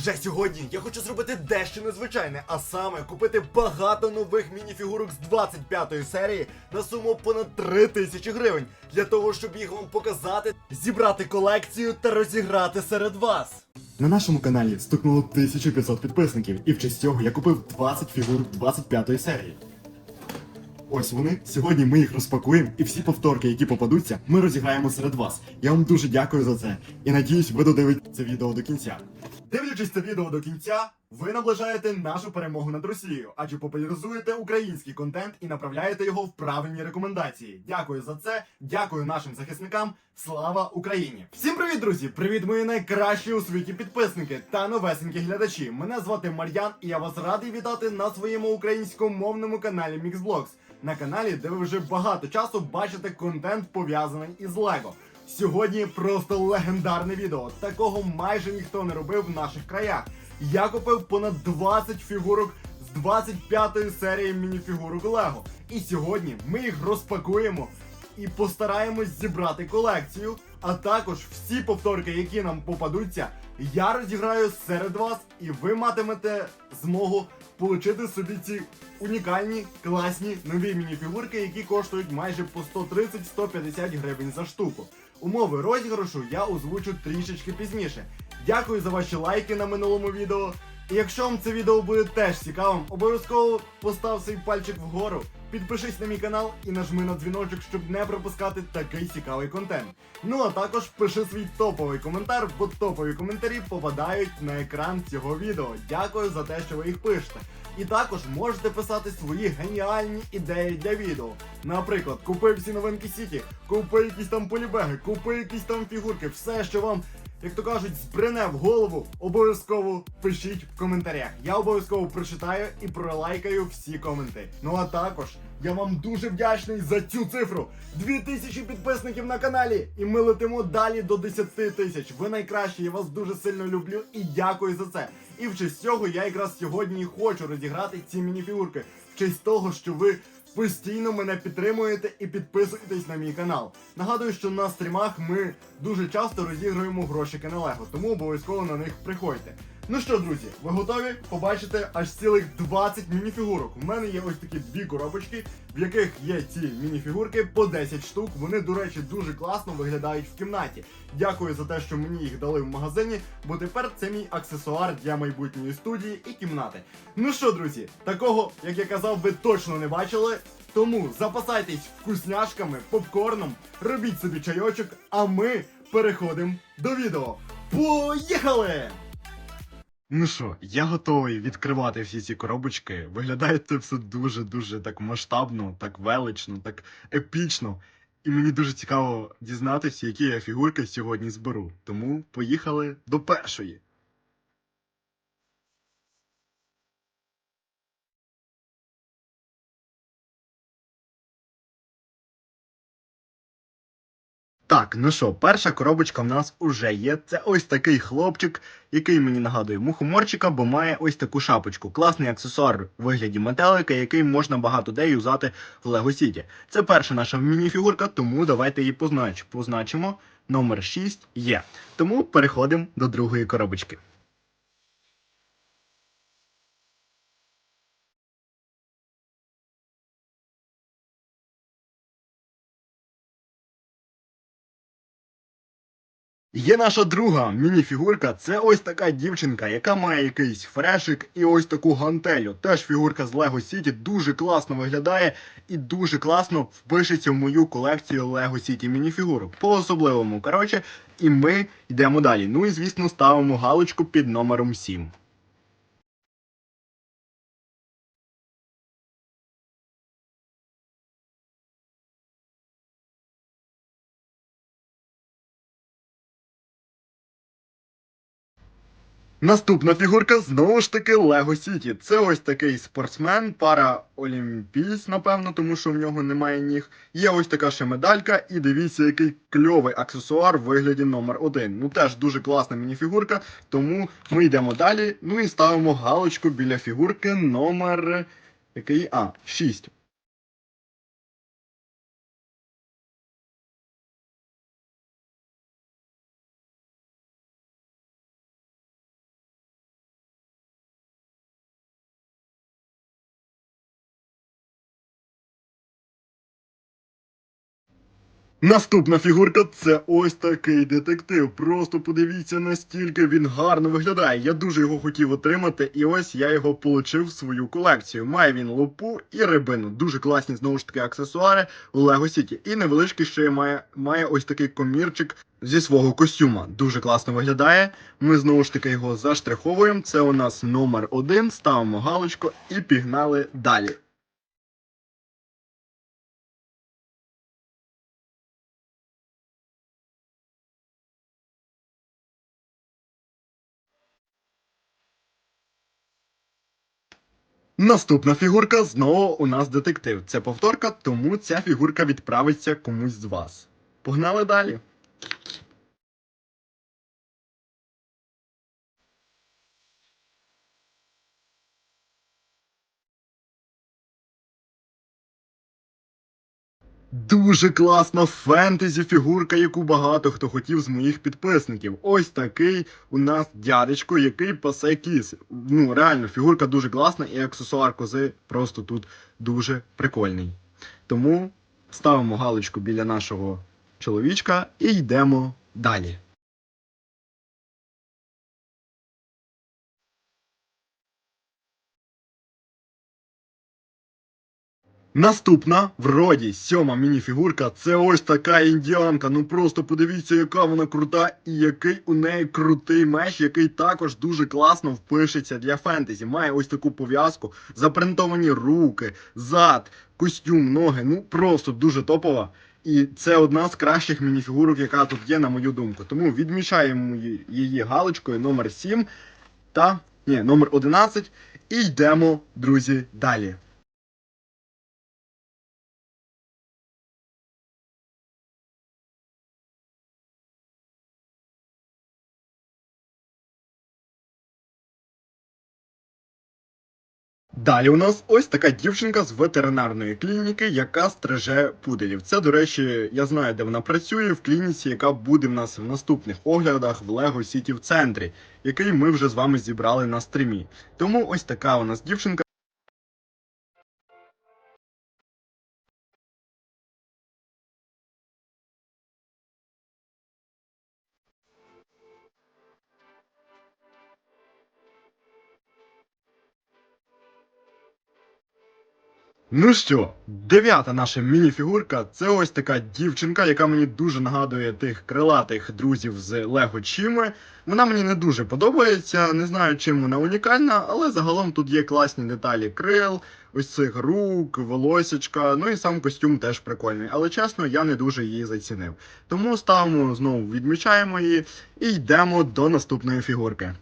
Вже сьогодні я хочу зробити дещо незвичайне, а саме купити багато нових мініфігурок з 25-ї серії на суму понад 3 тисячі гривень, для того, щоб їх вам показати, зібрати колекцію та розіграти серед вас. На нашому каналі стукнуло 1500 підписників, і в честь цього я купив 20 фігур 25-ї серії. Ось вони. Сьогодні ми їх розпакуємо, і всі повторки, які попадуться, ми розіграємо серед вас. Я вам дуже дякую за це. І надіюсь, ви додивитесь це відео до кінця. Дивлячись це відео до кінця, ви наближаєте нашу перемогу над Росією, адже популяризуєте український контент і направляєте його в правильні рекомендації. Дякую за це, дякую нашим захисникам. Слава Україні! Всім привіт, друзі! Привіт, мої найкращі у світі підписники та новесенькі глядачі. Мене звати Мар'ян, і я вас радий вітати на своєму українськомовному каналі Mixblocks. На каналі, де ви вже багато часу бачите контент пов'язаний із Лего. Сьогодні просто легендарне відео. Такого майже ніхто не робив в наших краях. Я купив понад 20 фігурок з 25-ї серії мініфігурок Лего. І сьогодні ми їх розпакуємо і постараємось зібрати колекцію. А також всі повторки, які нам попадуться, я розіграю серед вас, і ви матимете змогу отримати собі ці унікальні, класні нові мініфігурки, які коштують майже по 130-150 гривень за штуку. Умови розіграшу я озвучу трішечки пізніше. Дякую за ваші лайки на минулому відео. І якщо вам це відео буде теж цікавим, обов'язково постав свій пальчик вгору, підпишись на мій канал і нажми на дзвіночок, щоб не пропускати такий цікавий контент. Ну а також пиши свій топовий коментар, бо топові коментарі попадають на екран цього відео. Дякую за те, що ви їх пишете. І також можете писати свої геніальні ідеї для відео. Наприклад, купи всі новинки Сіті, купи якісь там полібеги, купи якісь там фігурки, все, що вам, як то кажуть, збрене в голову, обов'язково пишіть в коментарях. Я обов'язково прочитаю і пролайкаю всі коменти. Ну а також я вам дуже вдячний за цю цифру. 2000 підписників на каналі, і ми летимо далі до 10 тисяч. Ви найкращі, я вас дуже сильно люблю і дякую за це. І в честь цього я якраз сьогодні хочу розіграти ці мініфігурки. В честь того, що ви постійно мене підтримуєте і підписуєтесь на мій канал. Нагадую, що на стрімах ми дуже часто розігруємо грошики на Лего, тому обов'язково на них приходьте. Ну що, друзі, ви готові побачити аж цілих 20 мініфігурок. У мене є ось такі дві коробочки, в яких є ці мініфігурки по 10 штук. Вони, до речі, дуже класно виглядають в кімнаті. Дякую за те, що мені їх дали в магазині, бо тепер це мій аксесуар для майбутньої студії і кімнати. Ну що, друзі, такого, як я казав, ви точно не бачили. Тому запасайтесь вкусняшками, попкорном, робіть собі чайочок, а ми переходимо до відео. Поїхали! Ну що, я готовий відкривати всі ці коробочки. Виглядає це все дуже-дуже так масштабно, так велично, так епічно. І мені дуже цікаво дізнатися, які я фігурки сьогодні зберу. Тому поїхали до першої. Так, ну що, перша коробочка в нас уже є. Це ось такий хлопчик, який мені нагадує мухоморчика, бо має ось таку шапочку. Класний аксесуар у вигляді метелика, який можна багато де юзати в Лего Сіті. Це перша наша мініфігурка, тому давайте її познач... позначимо. Номер 6 є. Тому переходимо до другої коробочки. Є наша друга мініфігурка. Це ось така дівчинка, яка має якийсь фрешик і ось таку гантелю. Теж фігурка з Lego City дуже класно виглядає і дуже класно впишеться в мою колекцію Lego City мініфігурок. По особливому. Коротше, і ми йдемо далі. Ну і звісно, ставимо галочку під номером 7. Наступна фігурка знову ж таки Lego City. Це ось такий спортсмен, пара олімпійць, напевно, тому що в нього немає ніг. Є ось така ще медалька, і дивіться, який кльовий аксесуар в вигляді номер 1 Ну теж дуже класна мініфігурка, тому ми йдемо далі. Ну і ставимо галочку біля фігурки номер який? А, 6. Наступна фігурка це ось такий детектив. Просто подивіться, настільки він гарно виглядає. Я дуже його хотів отримати, і ось я його получив в свою колекцію. Має він лупу і рибину. Дуже класні знову ж таки аксесуари у Lego City. І невеличкий ще має, має ось такий комірчик зі свого костюма. Дуже класно виглядає. Ми знову ж таки його заштриховуємо. Це у нас номер один. Ставимо галочку і пігнали далі. Наступна фігурка знову у нас детектив. Це повторка, тому ця фігурка відправиться комусь з вас. Погнали далі. Дуже класна фентезі фігурка, яку багато хто хотів з моїх підписників. Ось такий у нас дядечко, який пасе кіс. Ну, реально, фігурка дуже класна, і аксесуар кози просто тут дуже прикольний. Тому ставимо галочку біля нашого чоловічка і йдемо далі. Наступна, вроді, сьома мініфігурка, це ось така індіанка. Ну просто подивіться, яка вона крута, і який у неї крутий меч, який також дуже класно впишеться для фентезі. Має ось таку пов'язку, запринтовані руки, зад, костюм, ноги. Ну просто дуже топова. І це одна з кращих мініфігурок, яка тут є, на мою думку. Тому відмічаємо її- галочкою номер 7 та ні, номер 11. І йдемо, друзі, далі. Далі у нас ось така дівчинка з ветеринарної клініки, яка стриже пуделів. Це, до речі, я знаю, де вона працює в клініці, яка буде в нас в наступних оглядах в Лего Сіті в центрі, який ми вже з вами зібрали на стрімі. Тому ось така у нас дівчинка. Ну що, дев'ята наша мініфігурка це ось така дівчинка, яка мені дуже нагадує тих крилатих друзів з Лего Чіми. Вона мені не дуже подобається, не знаю, чим вона унікальна, але загалом тут є класні деталі крил, ось цих рук, волосячка, ну і сам костюм теж прикольний. Але чесно, я не дуже її зацінив. Тому ставимо знову, відмічаємо її і йдемо до наступної фігурки.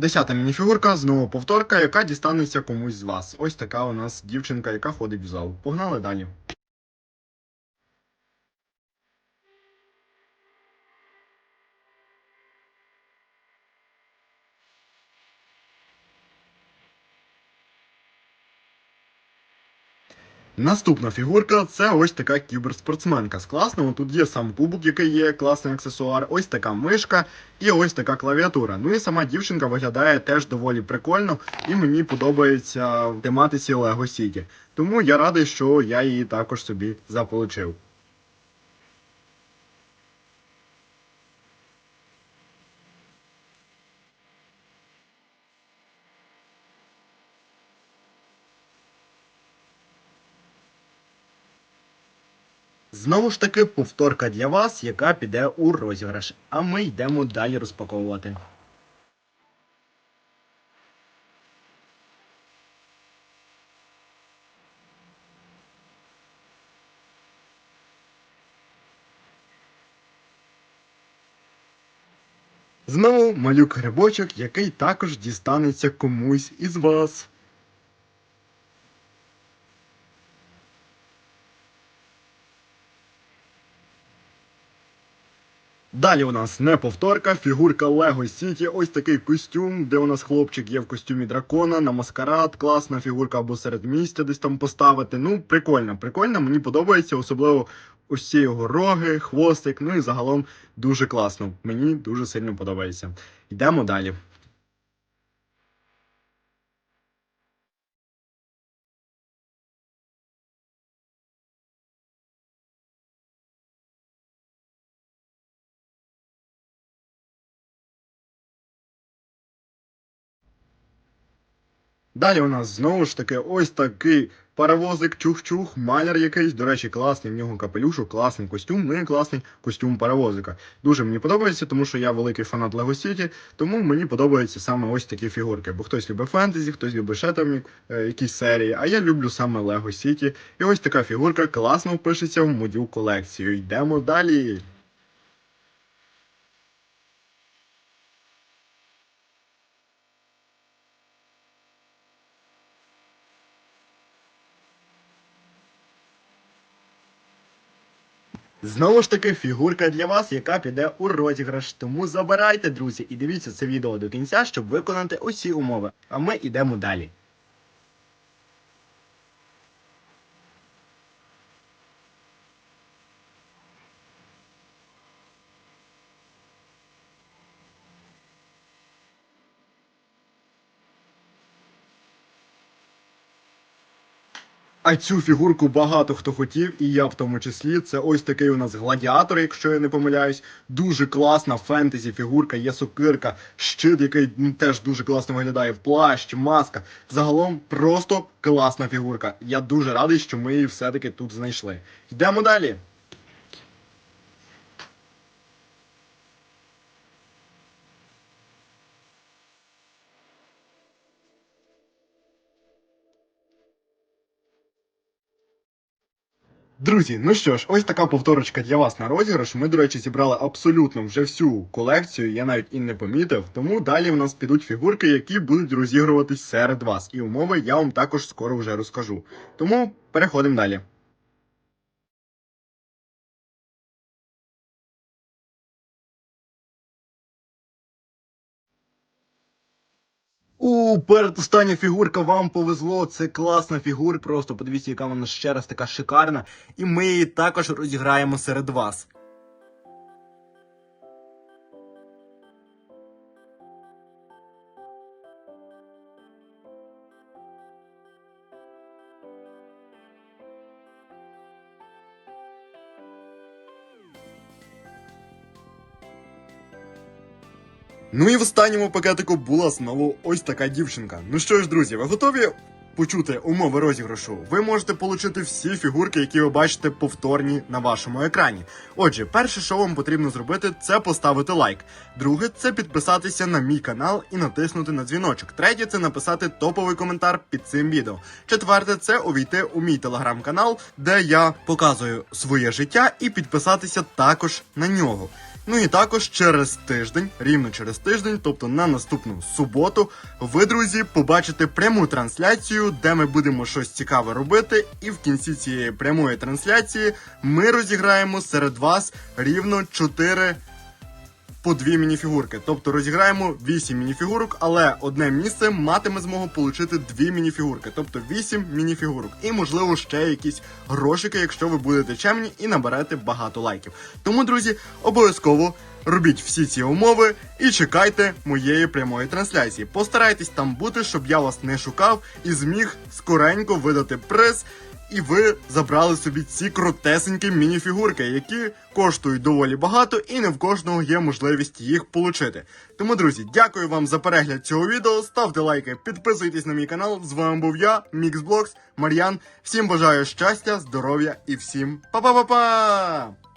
Десята мініфігурка, знову повторка, яка дістанеться комусь з вас. Ось така у нас дівчинка, яка ходить в зал. Погнали далі. Наступна фігурка це ось така кіберспортсменка. З класного тут є сам кубок, який є класний аксесуар, ось така мишка і ось така клавіатура. Ну і сама дівчинка виглядає теж доволі прикольно, і мені подобається тематиці Лего Сіті. Тому я радий, що я її також собі заполучив. Знову ж таки, повторка для вас, яка піде у розіграш. А ми йдемо далі розпаковувати. Знову малюк грибочок, який також дістанеться комусь із вас. Далі у нас не повторка, фігурка Лего Сіті. Ось такий костюм, де у нас хлопчик є в костюмі дракона, на маскарад, класна фігурка або серед місця десь там поставити. Ну, прикольно, прикольно, мені подобається, особливо ось ці його роги, хвостик. Ну і загалом дуже класно. Мені дуже сильно подобається. Йдемо далі. Далі у нас знову ж таки ось такий паровозик чух-чух, маляр якийсь. До речі, класний в нього капелюшок, класний костюм, ну і класний костюм паровозика. Дуже мені подобається, тому що я великий фанат Lego City, тому мені подобаються саме ось такі фігурки. Бо хтось любить фентезі, хтось любить ще там е, якісь серії, а я люблю саме Lego City. І ось така фігурка класно впишеться в мою колекцію. Йдемо далі. Знову ж таки, фігурка для вас, яка піде у розіграш. Тому забирайте, друзі, і дивіться це відео до кінця, щоб виконати усі умови. А ми йдемо далі. А цю фігурку багато хто хотів, і я в тому числі. Це ось такий у нас гладіатор, якщо я не помиляюсь. Дуже класна фентезі фігурка, є сокирка, щит, який теж дуже класно виглядає, плащ, маска. Загалом просто класна фігурка. Я дуже радий, що ми її все-таки тут знайшли. Йдемо далі. Друзі, ну що ж, ось така повторочка для вас на розіграш. Ми, до речі, зібрали абсолютно вже всю колекцію, я навіть і не помітив. Тому далі в нас підуть фігурки, які будуть розігруватись серед вас. І умови я вам також скоро вже розкажу. Тому переходимо далі. Передостання фігурка вам повезло. Це класна фігура. Просто подивіться, яка вона ще раз така шикарна. І ми її також розіграємо серед вас. Ну і в останньому пакетику була знову ось така дівчинка. Ну що ж, друзі, ви готові почути умови розіграшу? Ви можете отримати всі фігурки, які ви бачите повторні на вашому екрані. Отже, перше, що вам потрібно зробити, це поставити лайк. Друге, це підписатися на мій канал і натиснути на дзвіночок. Третє це написати топовий коментар під цим відео. Четверте, це увійти у мій телеграм-канал, де я показую своє життя, і підписатися також на нього. Ну і також через тиждень, рівно через тиждень, тобто на наступну суботу, ви, друзі, побачите пряму трансляцію, де ми будемо щось цікаве робити. І в кінці цієї прямої трансляції ми розіграємо серед вас рівно 4 по дві мініфігурки. Тобто розіграємо 8 мініфігурок, але одне місце матиме змогу отримати дві мініфігурки, тобто 8 мініфігурок. І можливо ще якісь грошики, якщо ви будете чемні і наберете багато лайків. Тому, друзі, обов'язково. Робіть всі ці умови і чекайте моєї прямої трансляції. Постарайтесь там бути, щоб я вас не шукав і зміг скоренько видати приз. І ви забрали собі ці крутесенькі мініфігурки, які коштують доволі багато, і не в кожного є можливість їх отримати. Тому, друзі, дякую вам за перегляд цього відео. Ставте лайки, підписуйтесь на мій канал. З вами був я, Міксблокс, Мар'ян. Всім бажаю щастя, здоров'я і всім па-па-па-па!